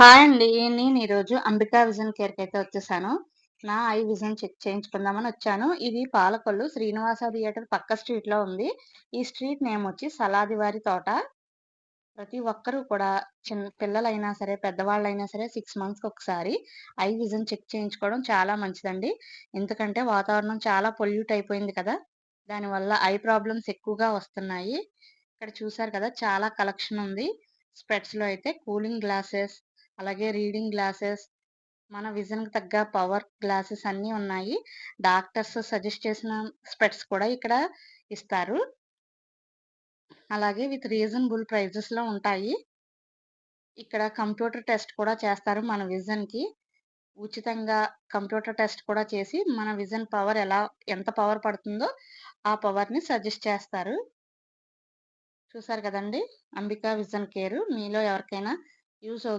Hi అండి. నేను ఈరోజు అంబికా విజన్ కేర్‌కైతే వచ్చేసాను. నా ఐ విజన్ చెక్ చేయించుకుందామని వచ్చాను. ఇది పాలకొల్లు శ్రీనివాస థియేటర్ పక్క స్ట్రీట్‌లో ఉంది. ఈ స్ట్రీట్ నేమ్ వచ్చి సలాదివారి తోట. ప్రతి ఒక్కరూ కూడా చిన్న పిల్లలైనా సరే, పెద్దవాళ్ళైనా సరే సిక్స్ మంత్స్‌కి ఒకసారి ఐ విజన్ చెక్ చేయించుకోవడం చాలా మంచిదండి. ఎందుకంటే వాతావరణం చాలా పొల్యూట్ అయిపోయింది కదా! దానివల్ల ఐ ప్రాబ్లమ్స్ ఎక్కువగా వస్తున్నాయి. ఇక్కడ చూసారు కదా! చాలా కలెక్షన్ ఉంది. స్ప్రెడ్స్లో అయితే కూలింగ్ గ్లాసెస్, అలాగే రీడింగ్ గ్లాసెస్, మన విజన్‌కి తగ్గ పవర్ గ్లాసెస్ అన్నీ ఉన్నాయి. డాక్టర్స్ సజెస్ట్ చేసిన స్పెట్స్ కూడా ఇక్కడ ఇస్తారు. అలాగే విత్ రీజనబుల్ ప్రైజెస్‌లో ఉంటాయి. ఇక్కడ కంప్యూటర్ టెస్ట్ కూడా చేస్తారు మన విజన్‌కి. ఉచితంగా కంప్యూటర్ టెస్ట్ కూడా చేసి మన విజన్ పవర్ ఎలా ఎంత పవర్ పడుతుందో ఆ పవర్‌ని సజెస్ట్ చేస్తారు. చూసారు కదండీ! అంబికా విజన్ కేర్ మీలో ఎవరికైనా యూజ్ అవుతుంది.